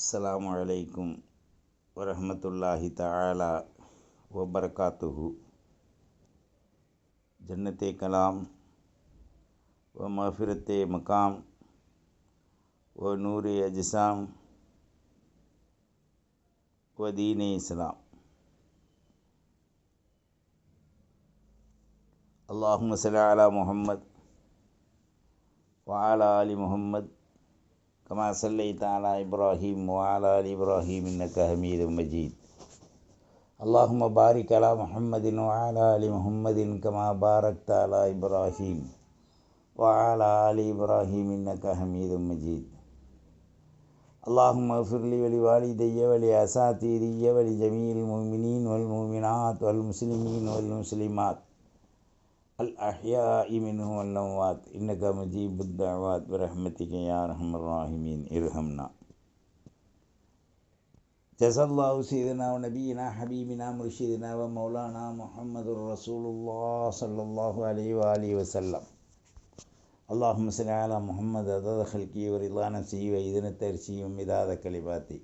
அஸ்லாம் வலைக்கும் வரமத்துல்லாஹி தாலா வபர்காத்துஹு. ஜன்னத்தே கலாம் வ மஃபிரத்தே மகாம் ஓ நூறு அஜிசாம் வ தீனே இஸ்லாம். அல்லாஹும் சலாலா முஹம்மத் வாலா அலி முஹம்மத் كما صليت على إبراهيم وعلى آل إبراهيم إنك حميد مجيد. اللهم بارك على محمد وعلى آل محمد كما باركت على إبراهيم وعلى آل إبراهيم إنك حميد مجيد. اللهم اغفر لي ولوالدي ولأساتذتي ولجميع المؤمنين والمؤمنات والمسلمين والمسلمات. الأحياء منهم والأموات. إنك مجيب الدعوات برحمتك يا أرحم الراحمين. ارحمنا. جزا الله سيدنا ونبينا حبيبنا مرشدنا ومولانا محمد رسول الله صلى الله عليه وآله وسلم. اللهم صل على محمد. عدد خلقه ورضا نفسه وإذن ترسيه ومداد كلماته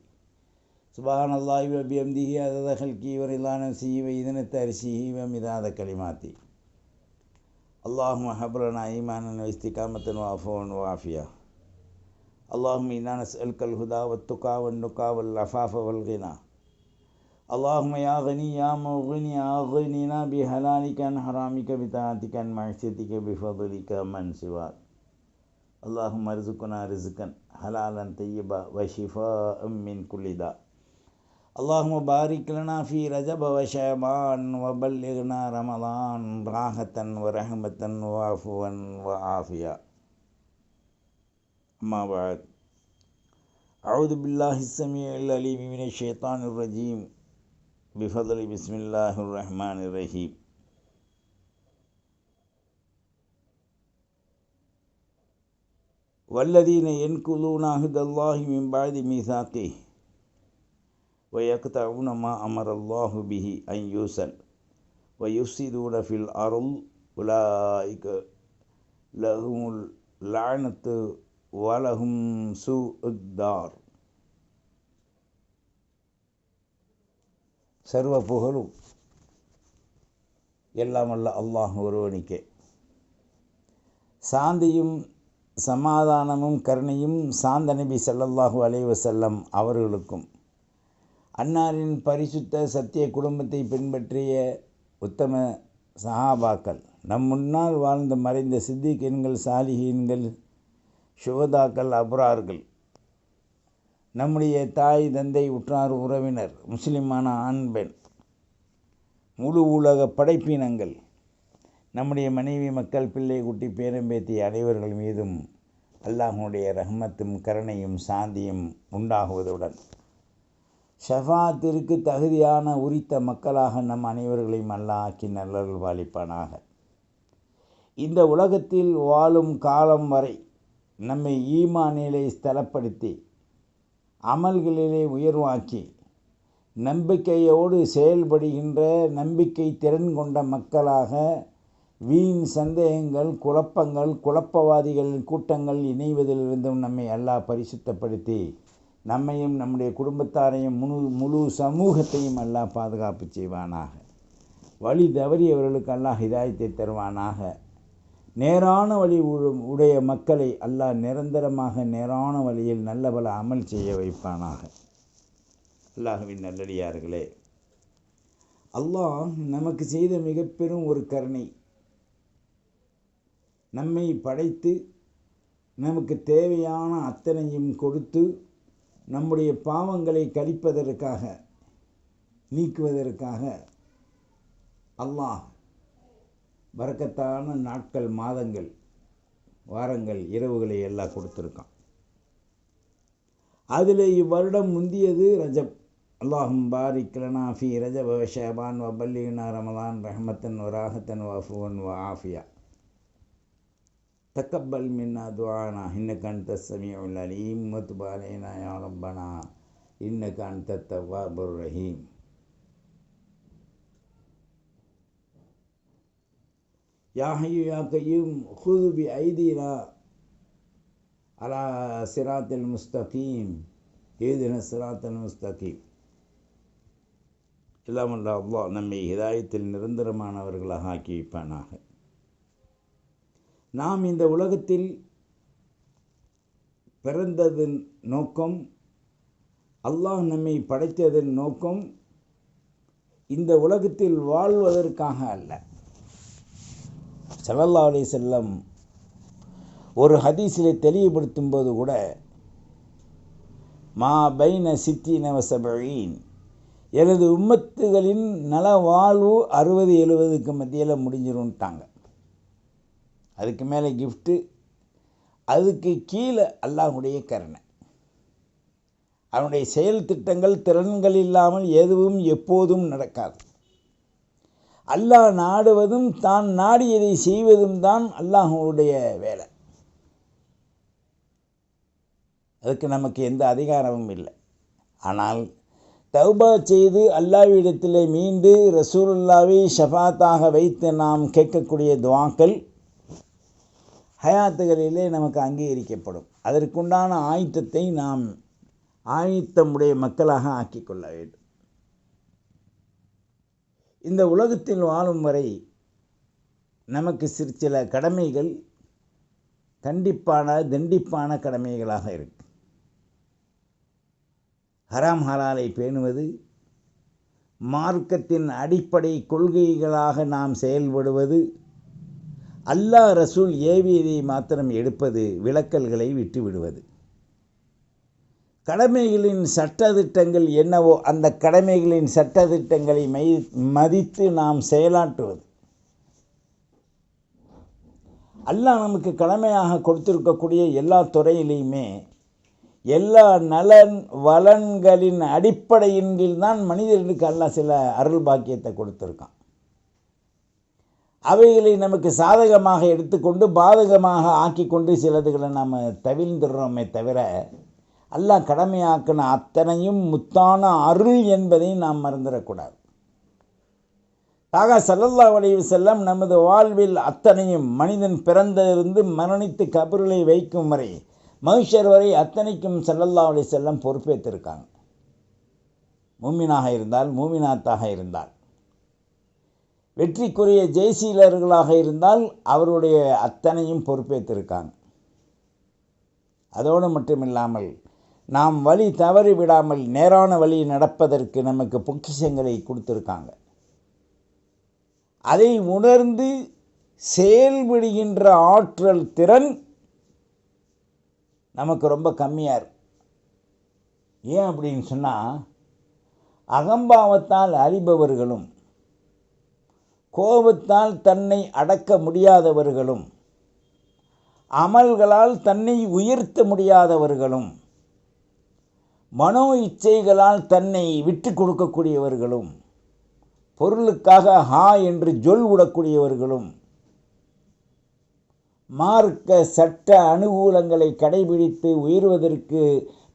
سبحان الله وبحمده. عدد خلقه ورضا نفسه وإذن ترسيه ومداد كلماته اللهم هب لنا إيمانا واستقامة وعفوا وعافية. اللهم إنا نسألك الهدى والتقى والنقى والعفاف والغنى. اللهم يا غني يا مغني أغننا بحلالك عن حرامك بطاعتك عن معصيتك بفضلك من سواك. اللهم ارزقنا رزقا حلالا طيبا وشفاء من كل داء. اللهم بارك لنا في رجب وشعبان وبلغنا رمضان راحة ورحمة وعفوا وعافية. أما بعد أعوذ بالله السميع العليم من الشيطان الرجيم. بفضل بسم الله الرحمن الرحيم. والذين ينقضون عهد الله من بعد ميثاقه ويقطعون ما أمر الله به أن يوصل ويفسدون في الأرض أولئك لهم اللعنة ولهم سوء الدار சர்வ புகழும் எல்லாம் அல்ல அல்லாஹ் ஒருவனுக்கே சாந்தியும் சமாதானமும் கருணையும் சாந்த நபி சல்லல்லாஹூ அலைவசல்லம் அவர்களுக்கும் அன்னாரின் பரிசுத்த சத்திய குடும்பத்தை பின்பற்றிய உத்தம சஹாபாக்கள் நம் முன்னால் வாழ்ந்த மறைந்த சித்திகன்கள் சாலிகீன்கள் சுகதாக்கள் அபுரார்கள். நம்முடைய தாய் தந்தை உற்றார் உறவினர் முஸ்லிமான ஆண் பெண். முழு உலக படைப்பினங்கள். நம்முடைய மனைவி மக்கள் பிள்ளை குட்டி பேரம்பேத்தி அனைவர்கள் மீதும் அல்லாஹனுடைய ரஹ்மத்தும் கருணையும் சாந்தியும் உண்டாகுவதுடன் ஷஃபாத்திற்கு தகுதியான உரித்த மக்களாக நம் அனைவர்களையும் அல்லா ஆக்கி நல்லர்கள் பாலிப்பானாக இந்த உலகத்தில் வாழும் காலம் வரை நம்மை ஈமானிலே ஸ்தலப்படுத்தி அமல்களிலே உயர்வாக்கி நம்பிக்கையோடு செயல்படுகின்ற நம்பிக்கை திறன் கொண்ட மக்களாக வீண் சந்தேகங்கள் குழப்பங்கள் குழப்பவாதிகள் கூட்டங்கள் இணைவதிலிருந்தும் நம்மை அல்லாஹ் பரிசுத்தப்படுத்தி நம்மையும் நம்முடைய குடும்பத்தாரையும் முழு முழு சமூகத்தையும் அல்லாஹ் பாதுகாப்பு செய்வானாக. வழி தவறியவர்களுக்கு அல்லாஹ் ஹிதாயத்தை தருவானாக. நேரான வழி உடைய மக்களை அல்லாஹ் நிரந்தரமாக நேரான வழியில் நல்ல பல அமல் செய்ய வைப்பானாக. அல்லாஹுவின் நல்லடியார்களே அல்லாஹ் நமக்கு செய்த மிக பெரும் ஒரு கருணை. நம்மை படைத்து நமக்கு தேவையான அத்தனையும் கொடுத்து நம்முடைய பாவங்களை கழிப்பதற்காக நீக்குவதற்காக அல்லாஹ் வரக்கத்தான நாட்கள் மாதங்கள் வாரங்கள் இரவுகளை எல்லாம் கொடுத்துருக்கான். அதில் இவ்வருடம் முந்தியது ரஜப். அல்லாஹும் பாரிக் கிளனாஃபி ஃபி ரஜப் ஷபான் வபல்லினா ரமலான் ரஹமத்தன் வராகத்தன் வஃபுவன் வ ஆஃபியா. تقبل منا دعانا إنك أنت السميع العليم وتب علينا يا ربنا إنك أنت التواب الرحيم يا حي يا قيوم خذ بأيدينا على صراط المستقيم ஏதின சிராத்தல் முஸ்தகீம் எல்லாம் அல்ல அல்லாஹ் நம்மை ஹிதாயத்தில் நிரந்தரமானவர்களாக ஆக்கி வைப்பானாக நாம் இந்த உலகத்தில் பிறந்ததன் நோக்கம் அல்லாஹ் நம்மை படைத்ததன் நோக்கம் இந்த உலகத்தில் வாழ்வதற்காக அல்ல. சல்லல்லா அலி செல்லம் ஒரு ஹதீஸிலே தெளிவுபடுத்தும் போது கூட மா பைன சித்தி வசபழீன் எனது உம்மத்துகளின் நல வாழ்வு அறுபது எழுபதுக்கு மத்தியில் முடிஞ்சிருன்ட்டாங்க அதுக்கு மேலே கிஃப்ட்டு அதுக்கு கீழே அல்லாஹுடைய கருணை. அவனுடைய செயல் திட்டங்கள் திறன்கள் இல்லாமல் எதுவும் எப்போதும் நடக்காது. அல்லாஹ் நாடுவதும் தான் நாடியதை செய்வதும் தான் அல்லாஹுடைய வேலை. அதுக்கு நமக்கு எந்த அதிகாரமும் இல்லை. ஆனால் தௌபா செய்து அல்லாவிடத்தில் மீண்டு ரசூலுல்லாவை ஷஃபாத்தாக வைத்து நாம் கேட்கக்கூடிய துவாக்கள் ஹயாத்துகளிலே நமக்கு அங்கீகரிக்கப்படும். அதற்குண்டான ஆயுத்தத்தை நாம் ஆயுத்தமுடைய மக்களாக ஆக்கிக்கொள்ள வேண்டும். இந்த உலகத்தில் வாழும் வரை நமக்கு சிறு சில கடமைகள் கண்டிப்பான தண்டிப்பான கடமைகளாக இருக்கு. ஹராம் ஹலாலை பேணுவது மார்க்கத்தின் அடிப்படை கொள்கைகளாக நாம் செயல்படுவது அல்லாஹ் ரசூல் ஏவியதை மாத்திரம் எடுப்பது விளக்கல்களை விட்டு விடுவது கடமைகளின் சட்டத்திட்டங்கள் என்னவோ அந்த கடமைகளின் சட்டத்திட்டங்களை மை மதித்து நாம் செயலாற்றுவது. அல்லாஹ் நமக்கு கடமையாக கொடுத்திருக்கக்கூடிய எல்லா துறையிலையுமே எல்லா நலன் வளன்களின் அடிப்படையின் கீழ் தான் மனிதர்களுக்கு அல்லாஹ் சில அருள் பாக்கியத்தை கொடுத்துருக்கான். அவைகளை நமக்கு சாதகமாக எடுத்துக்கொண்டு பாதகமாக ஆக்கிக்கொண்டு சிலதுகளை நாம் தவிழ்ந்துடுறோமே தவிர அல்லாஹ் கடமையாக்கின அத்தனையும் முத்தான அருள் என்பதை நாம் மறந்துடக்கூடாது. ஆக சல்லல்லா அலைஹி செல்லம் நமது வாழ்வில் அத்தனையும் மனிதன் பிறந்திருந்து மரணித்து கபர்களை வைக்கும் வரை மகிஷர் வரை அத்தனைக்கும் சல்லல்லா அலி செல்லம் பொறுப்பேற்றிருக்காங்க. மூமினாக இருந்தால் மூமினாத்தாக இருந்தால். வெற்றிக்குரிய ஜெய்சீலர்களாக இருந்தால் அவருடைய அத்தனையும் பொறுப்பேற்றிருக்காங்க. அதோடு மட்டுமில்லாமல் நாம் வழி தவறி விடாமல் நேரான வழி நடப்பதற்கு நமக்கு பொக்கிஷங்களை கொடுத்துருக்காங்க. அதை உணர்ந்து செயல்படுகின்ற ஆற்றல் திறன் நமக்கு ரொம்ப கம்மியாக இருக்கும். ஏன் அப்படின்னு சொன்னால் அகம்பாவத்தால் அறிபவர்களும் கோபத்தால் தன்னை அடக்க முடியாதவர்களும் அமல்களால் தன்னை உயர்த்த முடியாதவர்களும் மனோ இச்சைகளால் தன்னை விட்டு கொடுக்கக்கூடியவர்களும் பொருளுக்காக ஹா என்று ஜொல் விடக்கூடியவர்களும் மார்க்க சட்ட அனுகூலங்களை கடைபிடித்து உயர்வதற்கு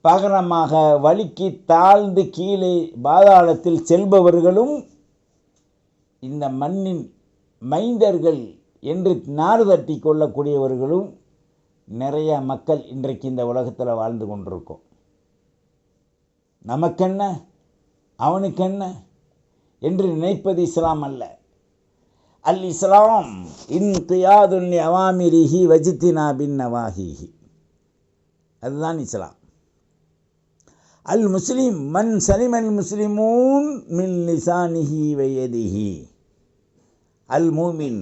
பகரமாக வலிக்கு தாழ்ந்து கீழே பாதாளத்தில் செல்பவர்களும் இந்த மண்ணின் மைந்தர்கள் என்று நாடு தட்டி கொள்ளக்கூடியவர்களும் நிறைய மக்கள் இன்றைக்கு இந்த உலகத்தில் வாழ்ந்து கொண்டிருக்கோம். நமக்கென்ன? அவனுக்கென்ன? என்று நினைப்பது இஸ்லாம் அல்ல. அல் இஸ்லாம் இன் தியாதுல் அவாமிரிஹி வஜித்தினா பின் நவாஹிஹி. அதுதான் இஸ்லாம். அல் முஸ்லீம் மன் சலிமன் முஸ்லிமூன் மின் நிசானிஹி வயதிஹி. அல் மூமின்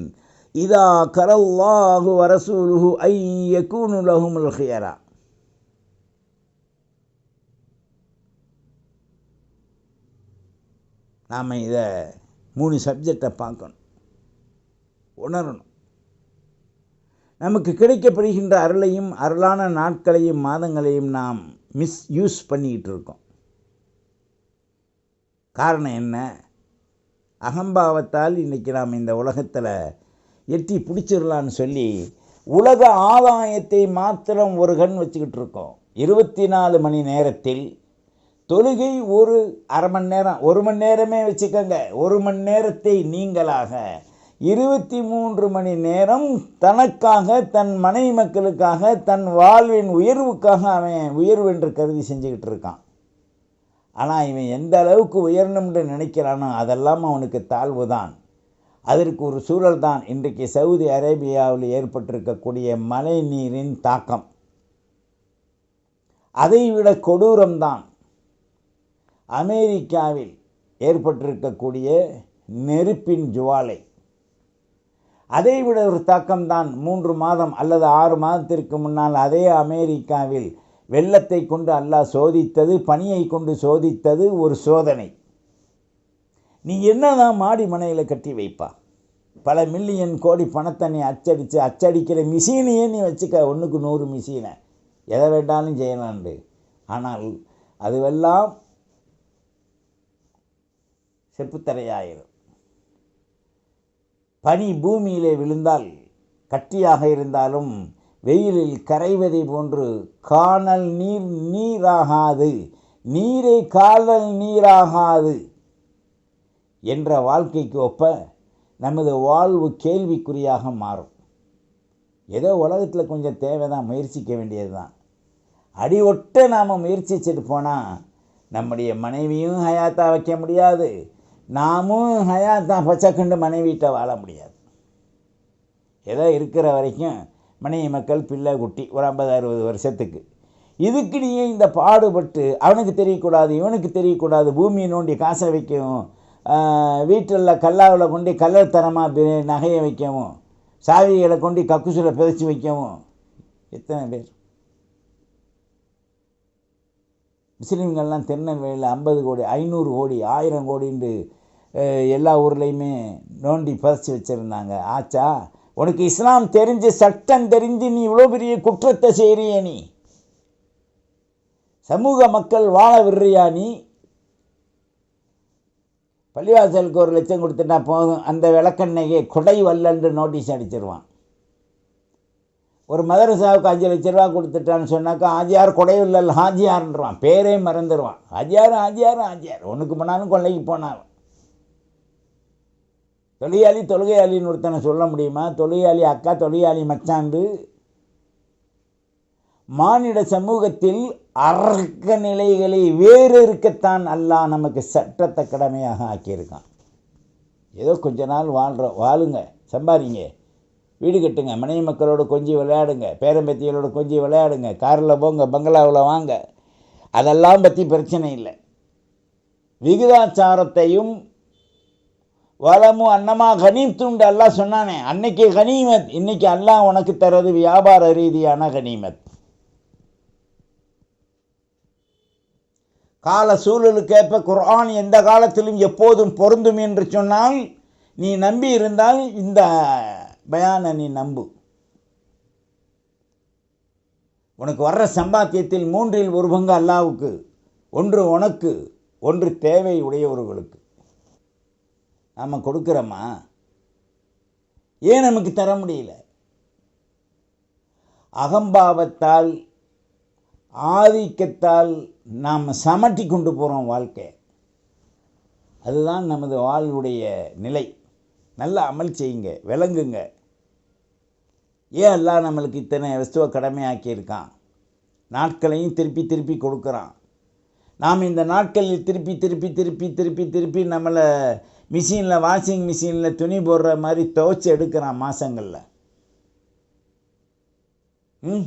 இதா கரல்லாஹு வரசூலுஹு ஐய யகூனு லஹுமுல் ஹியரா நாம் இதை மூணு சப்ஜெக்டை பார்க்கணும். உணரணும். நமக்கு கிடைக்கப்படுகின்ற அருளையும் அருளான நாட்களையும் மாதங்களையும் நாம் மிஸ் யூஸ் பண்ணிக்கிட்டு இருக்கோம். காரணம் என்ன? அகம்பாவத்தால் இன்றைக்கி நாம் இந்த உலகத்தில் எட்டி பிடிச்சிடலான்னு சொல்லி உலக ஆதாயத்தை மாத்திரம் ஒரு கண் வச்சுக்கிட்டு இருக்கோம். இருபத்தி நாலு மணி நேரத்தில் தொழுகை ஒரு அரை மணி நேரம் ஒரு மணி நேரமே வச்சுக்கோங்க. ஒரு மணி நேரத்தை நீங்களாக இருபத்தி மூன்று மணி நேரம் தனக்காக தன் மனைவி மக்களுக்காக தன் வாழ்வின் உயர்வுக்காக அவன் உயர்வு என்று கருதி செஞ்சுக்கிட்டு இருக்கான். ஆனால் இவன் எந்த அளவுக்கு உயரணும்னு நினைக்கிறானோ அதெல்லாம் அவனுக்கு தாழ்வு தான் அதற்கு ஒரு சூழல் தான் இன்றைக்கு சவுதி அரேபியாவில் ஏற்பட்டிருக்கக்கூடிய மழை நீரின் தாக்கம். அதைவிட கொடூரம்தான். அமெரிக்காவில் ஏற்பட்டிருக்கக்கூடிய நெருப்பின் ஜுவாலை. அதைவிட ஒரு தாக்கம்தான். மூன்று மாதம் அல்லது ஆறு மாதத்திற்கு முன்னால் அதே அமெரிக்காவில் வெள்ளத்தை கொண்டு அல்லாஹ் சோதித்தது பனியை கொண்டு சோதித்தது ஒரு சோதனை. நீ என்னதான் மாடி மனையில் கட்டி வைப்பா? பல மில்லியன் கோடி பணத்தை நீ அச்சடித்து அச்சடிக்கிற மிஷினையே நீ வச்சுக்க. ஒன்றுக்கு நூறு மிஷினை. எதை வேண்டாலும் செய்யலாண்டு. ஆனால் அதுவெல்லாம் செப்புத்தரையாயிரும். பனி பூமியிலே விழுந்தால் கட்டியாக இருந்தாலும் வெயிலில் கரைவதை போன்று காணல் நீர் நீராகாது நீரை காணல் நீராகாது என்ற வாழ்க்கைக்கு ஒப்ப நமது வாழ்வு கேள்விக்குறியாக மாறும். ஏதோ உலகத்தில் கொஞ்சம் தேவை தான் முயற்சிக்க வேண்டியது தான் அடி நாம் முயற்சிச்சுட்டு போனால் நம்முடைய மனைவியும் ஹயாத்தா வைக்க முடியாது நாமும் ஹயாத்தா பச்சக்கண்டு மனைவிட்ட வாழ முடியாது. ஏதோ இருக்கிற வரைக்கும் மனைவி மக்கள் பிள்ளை குட்டி ஒரு ஐம்பது அறுபது வருஷத்துக்கு. இதுக்கு நீ இந்த பாடுபட்டு அவனுக்கு தெரியக்கூடாது இவனுக்கு தெரியக்கூடாது பூமியை நோண்டி காசை வைக்கவும் வீட்டில் கல்லாவில் கொண்டு கள்ளத்தனமாக நகையை வைக்கவும் சாவிகளை கொண்டு கக்குசில் பிதைச்சி வைக்கவும். எத்தனை பேர்? முஸ்லீம்கள்லாம் திருநெல்வேலியில் ஐம்பது கோடி ஐநூறு கோடி ஆயிரம் கோடின்ட்டு எல்லா ஊர்லேயுமே நோண்டி புதைச்சி வச்சுருந்தாங்க. ஆச்சா? உனக்கு இஸ்லாம் தெரிஞ்சு சட்டம் தெரிஞ்சு நீ இவ்வளோ பெரிய குற்றத்தை செய்கிறிய நீ. சமூக மக்கள் வாழ விடுறியா நீ? பள்ளிவாசலுக்கு ஒரு லட்சம் கொடுத்துட்டா போதும். அந்த விளக்கெண்ணையை குடை வல்லன்று நோட்டீஸ் அடிச்சிருவான். ஒரு மதரசாவுக்கு அஞ்சு லட்ச ரூபா கொடுத்துட்டான்னு சொன்னாக்கா ஆஜியார் குடையுள்ளல் ஹாஜியார்ன்றான் பேரே மறந்துடுவான் ஆஜியார் ஆஜியார் ஆஜியார். ஒன்றுக்கு போனாலும் கொள்ளைக்கு போனாலும். தொழிலாளி தொழுகையாளின்னு ஒருத்தனை சொல்ல முடியுமா? தொழிலாளி அக்கா தொழிலாளி மச்சாண்டு. மானிட சமூகத்தில் அர்க்க நிலைகளை வேறு இருக்கத்தான் அல்லாஹ் நமக்கு சட்டத்தை கடமையாக ஆக்கியிருக்கான். ஏதோ கொஞ்ச நாள் வாழ்கிறோம் வாழுங்க சம்பாதிங்க. வீடு கட்டுங்க மனைவி மக்களோட கொஞ்சி விளையாடுங்க பேரம்பத்தியலோட கொஞ்சி விளையாடுங்க காரில் போங்க பங்களாவில் வாங்க. அதெல்லாம் பற்றி பிரச்சனை இல்லை. விகிதாச்சாரத்தையும் வளமும் அன்னமா கனிமத்துண்டு அல்லாஹ் சொன்னானே அன்னைக்கு கனீமத். இன்னைக்கு அல்லாஹ் உனக்கு தர்றது வியாபார ரீதியான கனீமத். கால சூழலுக்கேற்ப குர்ஆன் எந்த காலத்திலும் எப்போதும் பொருந்தும் என்று சொன்னால் நீ நம்பி இருந்தால் இந்த பயான நீ நம்பு. உனக்கு வர்ற சம்பாத்தியத்தில் மூன்றில் ஒரு பங்கு அல்லாவுக்கு ஒன்று உனக்கு ஒன்று தேவை உடையவர்களுக்கு. நாம் கொடுக்குறோமா? ஏன் நமக்கு தர முடியல? அகம்பாவத்தால் ஆதிக்கத்தால் நாம் சமட்டி கொண்டு போகிறோம் வாழ்க்கை. அதுதான் நமது வாழ்வுடைய நிலை. நல்லா அமல் செய்யுங்க விளங்குங்க. ஏன் எல்லாம் நம்மளுக்கு இத்தனை வஸ்துவ கடமையாக்கியிருக்கான்? நாட்களையும் திருப்பி திருப்பி கொடுக்குறான். நாம் இந்த நாட்களில் திருப்பி திருப்பி திருப்பி திருப்பி திருப்பி நம்மளை மிஷினில் வாஷிங் மிஷினில் துணி போடுற மாதிரி துவைச்சி எடுக்கிறான் மாதங்களில் ம்?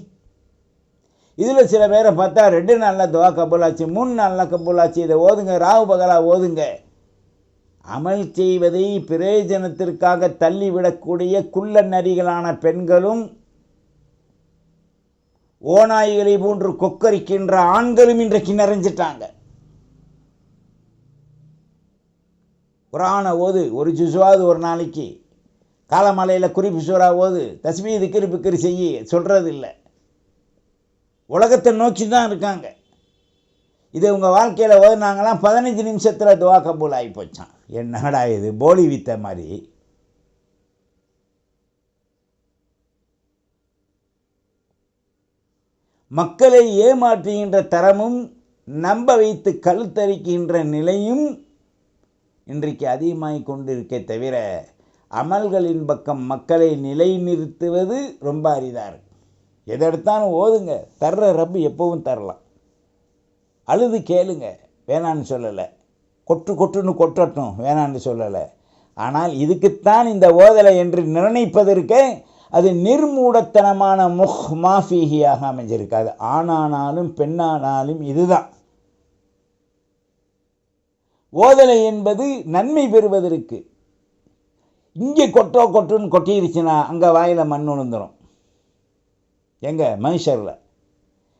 இதில் சில பேரை பார்த்தா ரெண்டு நாளில் துவா கபூலாச்சு மூணு நாளில் கபூலாச்சு இதை ஓதுங்க ராகு பகலா ஓதுங்க. அமல் செய்வதை பிரயோஜனத்திற்காக தள்ளிவிடக்கூடிய குள்ள நரிகளான பெண்களும் ஓநாய்களை போன்று கொக்கரிக்கின்ற ஆண்களும் இன்றைக்கு நிறைஞ்சிட்டாங்க. குரானை ஓது ஒரு ஜுசுவாவது ஒரு நாளைக்கு. காலமலையில் குறிப்பு சூறா ஓது தஸ்மீ திக்கிரி பிக்கிரி செய்யி சொல்கிறது இல்லை உலகத்தை நோக்கி தான் இருக்காங்க. இது உங்கள் வாழ்க்கையில் ஓதுனாங்களாம் பதினஞ்சு நிமிஷத்தில் துவா கபூல் ஆகி போச்சான் என்னடா இது போலி வித்த மாதிரி. மக்களை ஏமாற்றுகின்ற தரமும் நம்ப வைத்து கழுத்தரிக்கின்ற நிலையும் இன்றைக்கு அதிகமாகி கொண்டிருக்கே தவிர அமல்களின் பக்கம் மக்களை நிலைநிறுத்துவது ரொம்ப அரிதாக இருக்கும் எதை எடுத்தாலும் ஓதுங்க. தர்ற ரப்பு எப்பவும் தரலாம். அழுது கேளுங்க. வேணான்னு சொல்லலை. கொட்டு கொட்டுன்னு கொட்டட்டும். வேணான்னு சொல்லலை. ஆனால் இதுக்குத்தான் இந்த ஓதலை என்று நிர்ணயிப்பதற்கு அது நிர்மூடத்தனமான முஹ் மாஃபிகியாக அமைஞ்சிருக்காது ஆணானாலும் பெண்ணானாலும் இதுதான். ஓதலை என்பது நன்மை பெறுவதற்கு. இங்கே கொட்டோ கொட்டுன்னு கொட்டிருச்சுன்னா அங்கே வாயில் மண் உணர்ந்துடும் எங்கே? மனுஷரில்.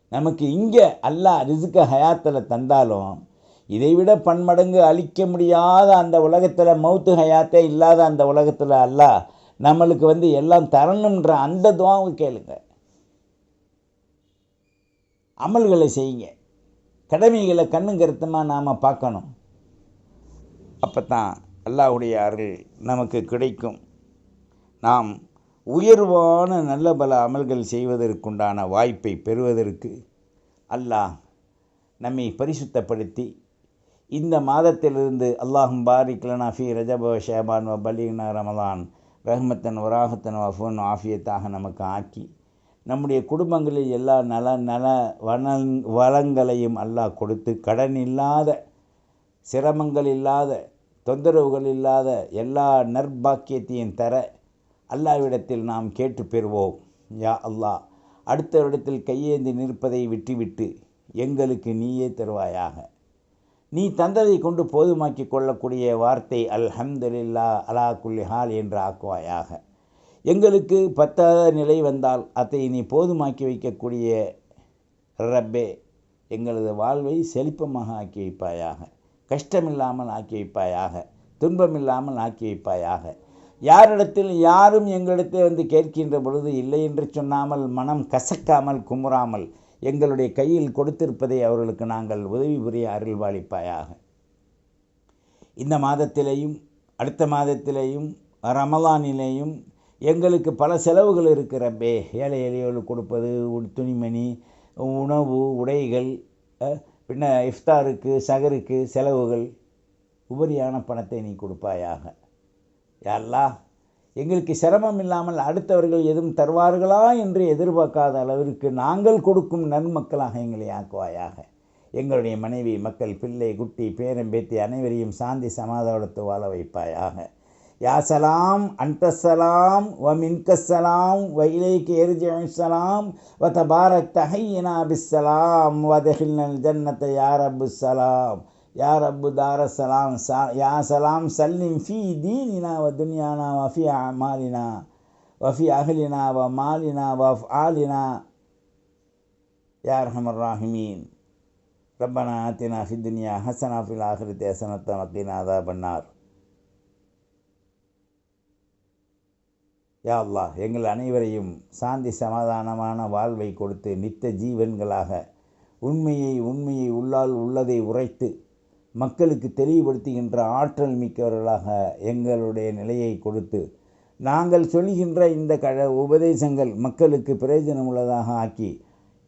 நமக்கு இங்கே அல்லாஹ் ரிசுக்க ஹயாத்தில் தந்தாலும் இதைவிட பன்மடங்கு அழிக்க முடியாத அந்த உலகத்தில் மௌத்து ஹயாத்தே இல்லாத அந்த உலகத்தில் அல்லாஹ் நம்மளுக்கு வந்து எல்லாம் தரணுன்ற அந்த துவாவை கேளுங்க. அமல்களை செய்யுங்க. கடமைகளை கண்ணும் கருத்துமாக நாம் பார்க்கணும். அப்போ தான் அல்லாஹ்வுடைய அருள் நமக்கு கிடைக்கும். நாம் உயர்வான நல்ல பல அமல்கள் செய்வதற்குண்டான வாய்ப்பை பெறுவதற்கு அல்லாஹ் நம்மை பரிசுத்தப்படுத்தி இந்த மாதத்திலிருந்து அல்லாஹும் பாரிக் லனா ஃபி ரஜப ஷேபான் வ பலீனா ரமலான் ரஹ்மத்தன் வராகத்தன் வஃபுன் ஆஃபியத்தாக நமக்கு ஆக்கி நம்முடைய குடும்பங்களில் எல்லா நல நல வளங் வளங்களையும் அல்லாஹ் கொடுத்து கடன் இல்லாத சிரமங்கள் இல்லாத தொந்தரவுகள் இல்லாத எல்லா நற்பாக்கியத்தையும் தர அல்லாவிடத்தில் நாம் கேட்டு பெறுவோம். யா அல்லாஹ் அடுத்தவரிடத்தில் கையேந்தி நிற்பதை விட்டுவிட்டு எங்களுக்கு நீயே தருவாயாக. நீ தந்ததை கொண்டு போதுமாக்கி கொள்ளக்கூடிய வார்த்தை அல்ஹம்துலில்லா அலா குல்லிஹால் என்று ஆக்குவாயாக. எங்களுக்கு பத்தாத நிலை வந்தால் அதை நீ போதுமாக்கி வைக்கக்கூடிய ரப்பே எங்களது வாழ்வை செழிப்பமாக ஆக்கி வைப்பாயாக. கஷ்டமில்லாமல் ஆக்கி வைப்பாயாக துன்பமில்லாமல் ஆக்கி வைப்பாயாக யாரிடத்தில் யாரும் எங்களிடத்தை வந்து கேட்கின்ற பொழுது இல்லை என்று சொன்னாமல் மனம் கசக்காமல் குமுறாமல் எங்களுடைய கையில் கொடுத்திருப்பதை அவர்களுக்கு நாங்கள் உதவி புரிய அருள்வாளிப்பாயாக. இந்த மாதத்திலேயும் அடுத்த மாதத்திலேயும் ரமலானிலேயும் எங்களுக்கு பல செலவுகள் இருக்கிறப்பே ஏழை எளியோடு கொடுப்பது உ- துணிமணி உணவு உடைகள் பின்ன இஃப்தாருக்கு சகருக்கு செலவுகள் உபரியான பணத்தை நீ கொடுப்பாயாக. யா எங்களுக்கு சிரமம் இல்லாமல் அடுத்தவர்கள் எதுவும் தருவார்களா என்று எதிர்பார்க்காத அளவிற்கு நாங்கள் கொடுக்கும் நன்மக்களாக எங்களை ஆக்குவாயாக. எங்களுடைய மனைவி மக்கள் பிள்ளை குட்டி பேரம்பேத்தி அனைவரையும் சாந்தி சமாதானத்தை வாழ வைப்பாயாக. يا سلام أنت السلام ومنك السلام وإليك يرجع السلام وتبارك تحينا بالسلام ودخلنا الجنة يا رب السلام يا رب دار السلام يا سلام سلم في ديننا ودنيانا وفي أعمالنا وفي أهلنا ومالنا وأفعالنا يا أرحم الراحمين ربنا آتنا في الدنيا حسنة في الآخرة حسنة وقنا عذاب النار யா அல்லாஹ் எங்கள் அனைவரையும் சாந்தி சமாதானமான வாழ்வை கொடுத்து நித்த ஜீவன்களாக உண்மையை உண்மையை உள்ளால் உள்ளதை உரைத்து மக்களுக்கு தெளிவுபடுத்துகின்ற ஆற்றல் மிக்கவர்களாக எங்களுடைய நிலையை கொடுத்து நாங்கள் சொல்கின்ற இந்த கழ உபதேசங்கள் மக்களுக்கு பிரயோஜனம் உள்ளதாக ஆக்கி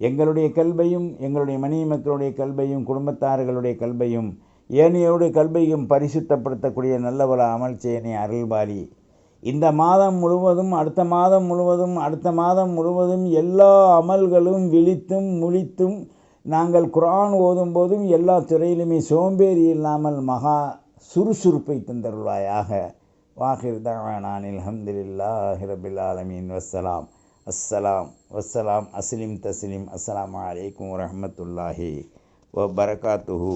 எங்களுடைய கல்வையும் எங்களுடைய மனைவி மக்களுடைய கல்வையும் குடும்பத்தார்களுடைய கல்வையும் ஏனையோடு கல்வையும் பரிசுத்தப்படுத்தக்கூடிய நல்லவள அமல் செயனை அருள்பாலி இந்த மாதம் முழுவதும் அடுத்த மாதம் முழுவதும் அடுத்த மாதம் முழுவதும் எல்லா அமல்களும் விழித்தும் முழித்தும் நாங்கள் குரான் ஓதும் போதும் எல்லா துறையிலுமே சோம்பேறி இல்லாமல் மகா சுறுசுறுப்பை தந்தருள்வாயாக. வாஹிர் தவானான் அல்ஹம்துலில்லாஹி ரபில் ஆலமீன். வஸ்ஸலாம். அஸ்ஸலாம். வஸ்ஸலாம். அஸ்லிம் தஸ்லிம் அஸ்லாம் அலைக்கும் வரஹ்மத்துல்லாஹி வ பரகாத்துஹு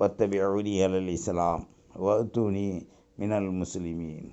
வத்தபிஉனி அலல் இஸ்லாம். வஅத்தூனி மினல் முஸ்லிமீன்.